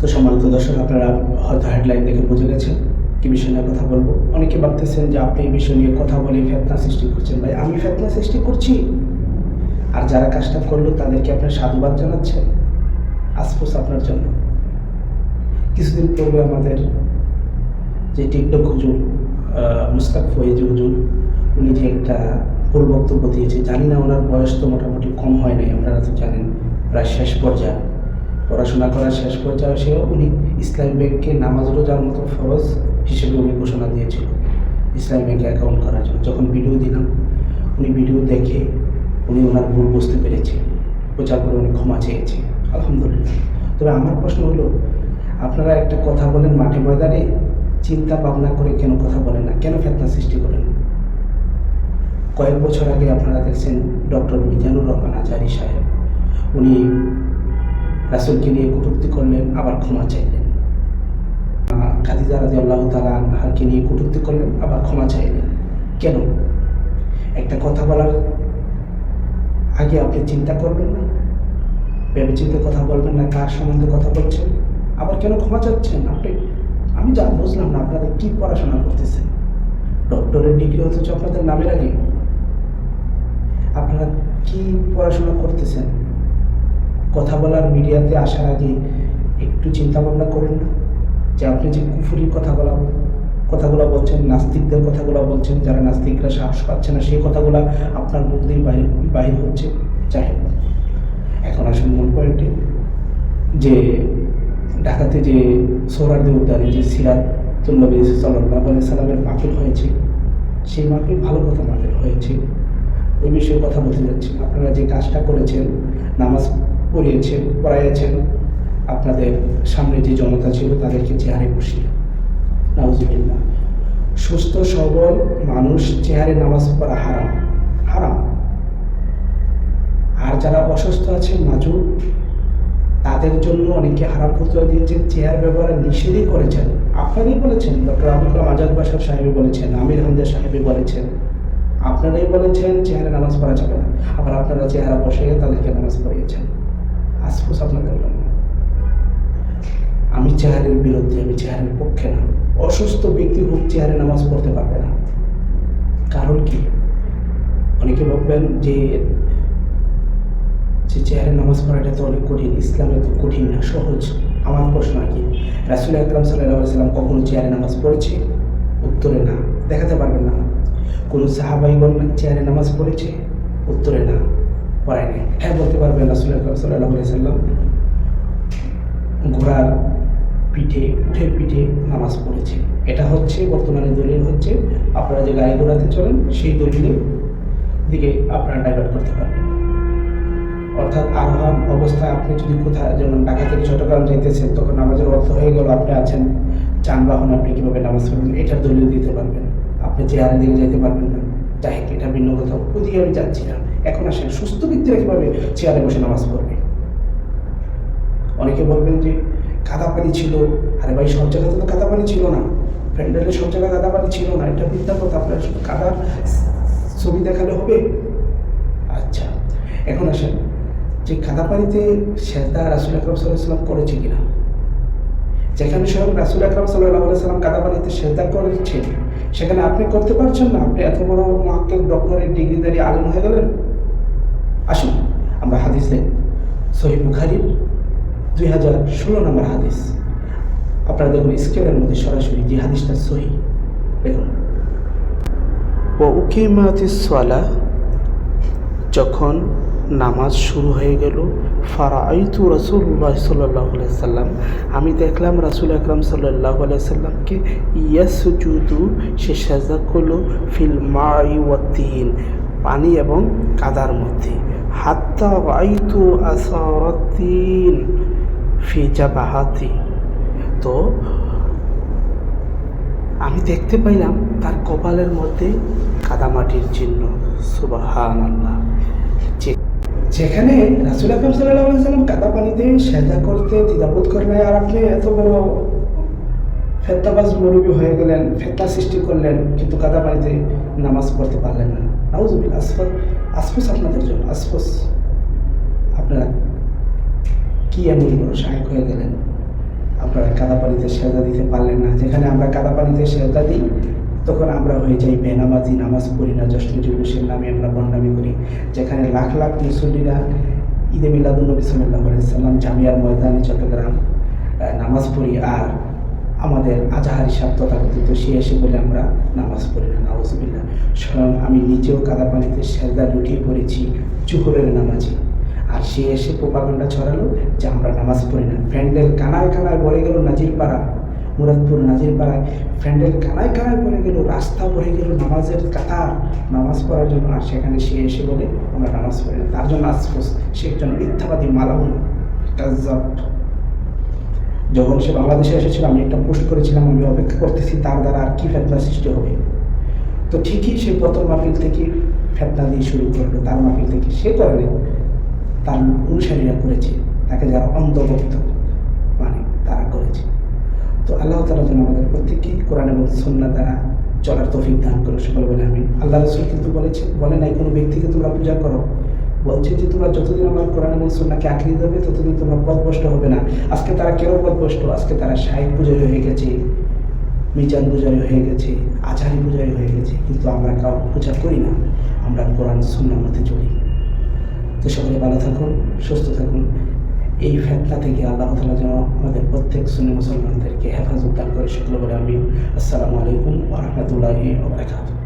তো সম্মানিত দর্শক, আপনারা হয়তো হেডলাইন দেখে বুঝে গেছেন কি বিষয় নিয়ে কথা বলব। অনেকে ভাবতেছেন যে আপনি এই বিষয় নিয়ে কথা বলে ফেতনা সৃষ্টি করছেন। ভাই, আমি ফেতনা সৃষ্টি করছি। আর যারা কাজটা করল, তাদেরকে আপনার সাধুবাদ জানাচ্ছেন? আশফোস আপনার জন্য। কিছুদিন পূর্বে আমাদের যে টিকটক হুজুর মুস্তাক ফয়েজ হুজুর, উনি যে একটা ভুল বক্তব্য দিয়েছে, জানি না ওনার বয়স তো মোটামুটি কম হয় নাই আপনারা তো জানেন, প্রায় শেষ পর্যায়ে। পড়াশোনা করার শেষ পর্যায়ে সেও উনি ইসলামী ব্যাংকে নামাজ রোজার মতো ফরজ হিসেবে উনি ঘোষণা দিয়েছিল ইসলামী ব্যাংকে অ্যাকাউন্ট করার জন্য। যখন ভিডিও দিলাম, উনি ভিডিও দেখে উনি ওনার ভুল বুঝতে পেরেছে। বোঝার পরে উনি ক্ষমা চেয়েছে। আলহামদুলিল্লাহ। তবে আমার প্রশ্ন হলো, আপনারা একটা কথা বলেন মাঠে ময়দানে, চিন্তা ভাবনা করে কেন কথা বলেন না? কেন ফেতনা সৃষ্টি করেন? কয়েক বছর আগে আপনারা দেখছেন ডক্টর মিজানুর রহমান আজারি সাহেব। উনি রাসুলকে নিয়ে কটূক্তি করলেন, আবার ক্ষমা চাইলেন। খাদিজা রাজি আল্লাহ তালা আনহারকে নিয়ে কটূক্তি করলেন, আবার ক্ষমা চাইলেন। কেন? একটা কথা বলার আগে আপনি চিন্তা করবেন না। ভেবে চিন্তে কথা বলবেন না, কার সম্বন্ধে কথা বলছেন, আবার কেন ক্ষমা চাচ্ছেন? আপনি, আমি যা বুঝলাম না, আপনাদের কী পড়াশোনা করতেছেন? ডক্টরের ডিগ্রি অথচ আপনাদের নামের আগে। আপনারা কী পড়াশোনা করতেছেন? কথা বলার মিডিয়াতে আসার আগে একটু চিন্তা ভাবনা করেন না। যে আপনি যে কুফুরির কথা বলা কথাগুলো বলছেন, নাস্তিকদের কথাগুলো বলছেন, যারা নাস্তিকরা সাহস পাচ্ছে না, সেই কথাগুলো আপনার মুখ দিয়ে বাইরে বাহির হচ্ছে। যাই হোক, এখন আসুন মূল পয়েন্টে যে ঢাকাতে যে সোহরার্দি উদ্যানে যে সিরাতুল্নবী সাল্লাহ আলি সাল্লামের মাহফিল হয়েছে, সেই মাহফিল ভালো কথা মাহফিল হয়েছে। ওই বিষয়ে কথা বলতে যাচ্ছি। আপনারা যে কাজটা করেছেন, নামাজ পড়িয়েছেন, পড়াইয়েছেন। আপনাদের সামনে যে জনতা ছিল তাদেরকে চেয়ারে বসিয়ে। নাউজুবিল্লাহ। সুস্থ, সবল মানুষ চেয়ারে নামাজ পড়া হারাম। হারাম। আর যারা অসুস্থ আছেন মাজু তাদের জন্য অনেকে হারাম ফতুয়া দিয়েছেন, চেয়ার ব্যবহারে নিষেধই করেছেন। আপনারাই বলেছেন, ডক্টর আবুল কালাম আজাদ বাসার সাহেবই বলেছেন, আমির হামজা সাহেবই বলেছেন। আপনারাই বলেছেন চেহারে নামাজ পড়া যাবে না। আবার আপনারা চেহারা বসে তাদেরকে নামাজ পড়িয়েছেন। আশফুস আপনাদের জন্য আমি চেহারের বিরুদ্ধে, আমি চেহারের পক্ষে না। অসুস্থ ব্যক্তি হোক চেহারে নামাজ পড়তে পারবে না। কারণ কি? অনেকে ভাববেন যে যে চেহারে নামাজ পড়াটা তো অনেক কঠিন, ইসলামে তো কঠিন না, সহজ। আমার প্রশ্ন আর কি? রাসুল আকরাম সাল্লাহ সাল্লাম কখনো চেয়ারে নামাজ পড়েছে? উত্তরে না। দেখাতে পারবেন না। কোনো সাহাবাইগণ চেয়ারে নামাজ পড়েছে? উত্তরে না। নাই হ্যাঁ বলতে পারবেন রাসুল সাল্লাহ সাল্লাম ঘোড়ার পিঠে উঠের পিঠে নামাজ পড়েছে। এটা হচ্ছে, বর্তমানে দলিল হচ্ছে, আপনারা যে গাড়ি ঘোড়াতে চলেন, সেই দলিলের দিকে আপনারা ডাইভার্ট করতে পারবেন। অর্থাৎ আরোহণ অবস্থায় আপনি যদি কোথায়, যেমন ঢাকা থেকে চট্টগ্রাম যাইতেছেন, তখন নামাজের অর্থ হয়ে গেল আপনি আছেন, যানবাহন আপনি কীভাবে নামাজ পড়বেন, এটার দলিল দিতে পারবেন। আপনি চেয়ারের দিকে যেতে পারবেন না। যাই এটা ভিন্ন কথা, ওদিকে আমি যাচ্ছি না। এখন আসেন, সুস্থ ব্যক্তিরা কীভাবে চেয়ারে বসে নামাজ পড়বে? অনেকে বলবেন যে, কাদা পানি ছিল। আরে ভাই, সব জায়গাতে তো কাদা পানি ছিল না। প্যান্ডেলে সব জায়গায় কাদা পানি ছিল না। এটা মিথ্যা কথা। আপনার শুধু কাদার ছবি দেখালে হবে? আচ্ছা এখন আসেন। যে কাদা পানিতে সেদা রাসুল আকরম সাল্লাম করেছে কিনা? যেখানে স্বয়ং রাসুল আকরম সাল্লাহ সাল্লাম কাদা পানিতে সেদা করেছেন, সেখানে আপনি করতে পারছেন না? আপনি এত বড় মহাক্কেল ডক্টরের ডিগ্রিদারি আলম হয়ে গেলেন? হাদিস সহি বুখারির দুই হাজার ষোলো নম্বর হাদিস। আপনারা দেখুন মধ্যে সরাসরি যে হাদিসটা সহি, দেখুন। ও উকিমাতিস সালা, যখন নামাজ শুরু হয়ে গেল ফারাইতু রসুল্লাহ সাল্লাহ সাল্লাম, আমি দেখলাম রাসুল আকরাম সাল্লাহ সাল্লামকে ইয়াসুজুদু, সে সাজা করল, ফিল মাই ওয়াতিন পানি এবং কাদার মধ্যে। তো, আমি দেখতে পাইলাম তার কপালের মধ্যে কাদামাটির চিহ্ন। আল্লাহ যেখানে রাসুল আকরম সাল্লাম কাদা পানিতে সেজা করতে দ্বিধাবোধ করে আর আপনি এত বড় ফেত্তাবাজ মরুবী হয়ে গেলেন ফেত্তা সৃষ্টি করলেন, কিন্তু কাদা পানিতে নামাজ পড়তে পারলেন না। নাউজুবিল আসফাস আসফুস আপনাদের জন্য, আসফুস। আপনারা কি এমন বড় সহায়ক হয়ে গেলেন? আপনারা কাদা পানিতে সেজা দিতে পারলেন না। যেখানে আমরা কাদা পানিতে সেজা দিই, তখন আমরা হয়ে যাই বেনামাজি, নামাজ পড়ি না জ্যেষ্ঠ যুবসের নামে আমরা বন্ডামি করি। যেখানে লাখ লাখ মুসল্লিরা ঈদে মিলাদুল্নবী সাল্লাহ সাল্লাম জামিয়ার ময়দানে চট্টগ্রাম নামাজ পড়ি আর আমাদের আজাহারি সাপ তথাকথিত সে এসে বলে আমরা নামাজ পড়ি না নামাজবিল্লা স্বয়ং আমি নিজেও কাদা পানিতে সেজদা লুটিয়ে পড়েছি চুহরের নামাজি। আর সে এসে প্রোপাগন্ডা ছড়ালো যে আমরা নামাজ পড়ি না। প্যান্ডেল কানায় কানায় ভরে গেল নাজিরপাড়া, মুরাদপুর নাজিরপাড়ায়। প্যান্ডেল কানায় কানায় পড়ে গেল, রাস্তা পড়ে গেল নামাজের কাতার। নামাজ পড়ার জন্য আর সেখানে সে এসে বলে আমরা নামাজ পড়ি না। তার জন্য আফসোস, সে একজন মিথ্যাবাদী মালাউন, কাজ্জাব। যখন সে বাংলাদেশে এসেছিল, আমি একটা পোস্ট করেছিলাম, আমি অপেক্ষা করতেছি তার দ্বারা আর কি ফেতনা সৃষ্টি হবে। তো ঠিকই সে প্রথম মাহফিল থেকে ফেতনা দিয়ে শুরু করল, তার মাহফিল থেকে সে করেনি তার অনুসারীরা করেছে, তাকে যারা অন্ধভক্ত মানে তারা করেছে। তো আল্লাহ তালা যেন আমাদের প্রত্যেককেই কোরআন এবং সন্না দ্বারা চলার তফিক দান করে সকলে বলে আমি আল্লাহ রসুল কিন্তু বলেছে, বলে নাই, কোনো ব্যক্তিকে তোমরা পূজা করো বলছে যে তোমরা যতদিন আমার কোরআন এবং সন্নাকে আঁকড়িয়ে দেবে ততদিন তোমরা পথভ্রষ্ট হবে না। আজকে তারা কেউ পথভ্রষ্ট? আজকে তারা সাহেব পূজারী হয়ে গেছে, মিজান পূজারী হয়ে গেছে আচারি পূজারী হয়ে গেছে, কিন্তু আমরা কাউ পূজা করি না, আমরা কোরআন সন্ন্যার মধ্যে চলি তো সকলে ভালো থাকুন, সুস্থ থাকুন। এই ফেতনা থেকে আল্লাহ তালা যেন আমাদের প্রত্যেক সুন্নি মুসলমানদেরকে হেফাজত দান করে, সেগুলো বলে আমি আসসালামু আলাইকুম ওরহমতুল্লাহি ওবরাকাতুহ